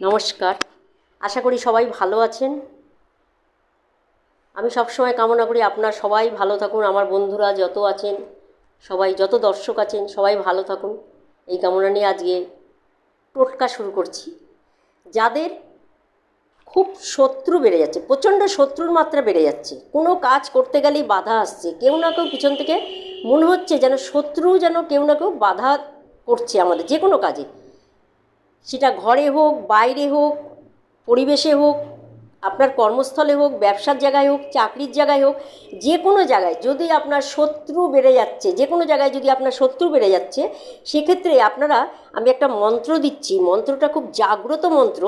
নমস্কার। আশা করি সবাই ভালো আছেন। আমি সবসময় কামনা করি আপনার সবাই ভালো থাকুন, আমার বন্ধুরা যত আছেন, সবাই যত দর্শক আছেন, সবাই ভালো থাকুন। এই কামনা নিয়ে আজকে টোটকা শুরু করছি। যাদের খুব শত্রু বেড়ে যাচ্ছে, প্রচণ্ড শত্রুর মাত্রা বেড়ে যাচ্ছে, কোনো কাজ করতে গেলেই বাধা আসছে, কেউ না কেউ পিছন থেকে মনে হচ্ছে যেন শত্রু যেন কেউ না কেউ বাধা করছে আমাদের, যে কোনো কাজে। সেটা ঘরে হোক, বাইরে হোক, পরিবেশে হোক, আপনার কর্মস্থলে হোক, ব্যবসার জায়গায় হোক, চাকরির জায়গায় হোক, যে কোনো জায়গায় যদি আপনার শত্রু বেড়ে যাচ্ছে, যে কোনো জায়গায় যদি আপনার শত্রু বেড়ে যাচ্ছে, সেক্ষেত্রে আপনারা, আমি একটা মন্ত্র দিচ্ছি, মন্ত্রটা খুব জাগ্রত মন্ত্র,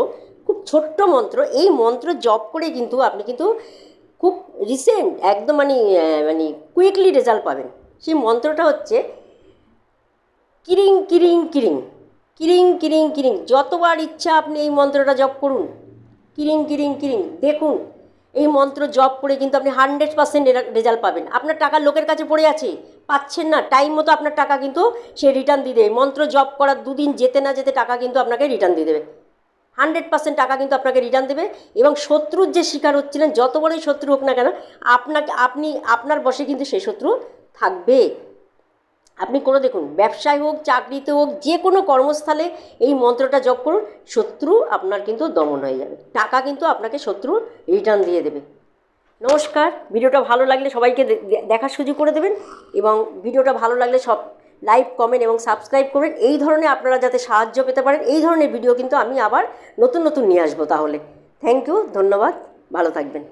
খুব ছোট্ট মন্ত্র, এই মন্ত্র জপ করে কিন্তু আপনি কিন্তু খুব রিসেন্ট একদম মানে মানে কুইকলি রেজাল্ট পাবেন। সেই মন্ত্রটা হচ্ছে, কিরিং কিরিং কিরিং। কিরিং কিরিং কিরিং। যতবার ইচ্ছা আপনি এই মন্ত্রটা জপ করুন। কিরিং কিরিং কিরিং। দেখুন, এই মন্ত্র জপ করে কিন্তু আপনি হান্ড্রেড পার্সেন্ট রেজাল্ট পাবেন। আপনার টাকা লোকের কাছে পড়ে আছে, পাচ্ছেন না, টাইম মতো আপনার টাকা কিন্তু সে রিটার্ন দিয়ে দেবে। মন্ত্র জপ করার দুদিন যেতে না যেতে টাকা কিন্তু আপনাকে রিটার্ন দিয়ে দেবে। হান্ড্রেড পার্সেন্ট টাকা কিন্তু আপনাকে রিটার্ন দেবে এবং শত্রুর যে শিকার হচ্ছিলেন, যত বড়ই শত্রু হোক না কেন, আপনাকে, আপনি, আপনার বসে কিন্তু সেই শত্রু থাকবে। আপনি করে দেখুন, ব্যবসায় হোক, চাকরিতে হোক, যে কোনো কর্মস্থলে এই মন্ত্রটা জপ করুন, শত্রু আপনার কিন্তু দমন হয়ে যাবে। টাকা কিন্তু আপনাকে শত্রু রিটার্ন দিয়ে দেবে। নমস্কার, ভিডিওটা ভালো লাগলে সবাইকে দেখার সুযোগ করে দেবেন এবং ভিডিওটা ভালো লাগলে সব লাইক, কমেন্ট এবং সাবস্ক্রাইব করবেন। এই ধরনের আপনারা যাতে সাহায্য পেতে পারেন, এই ধরনের ভিডিও কিন্তু আমি আবার নতুন নতুন নিয়ে আসব তাহলে। থ্যাংক ইউ, ধন্যবাদ, ভালো থাকবেন।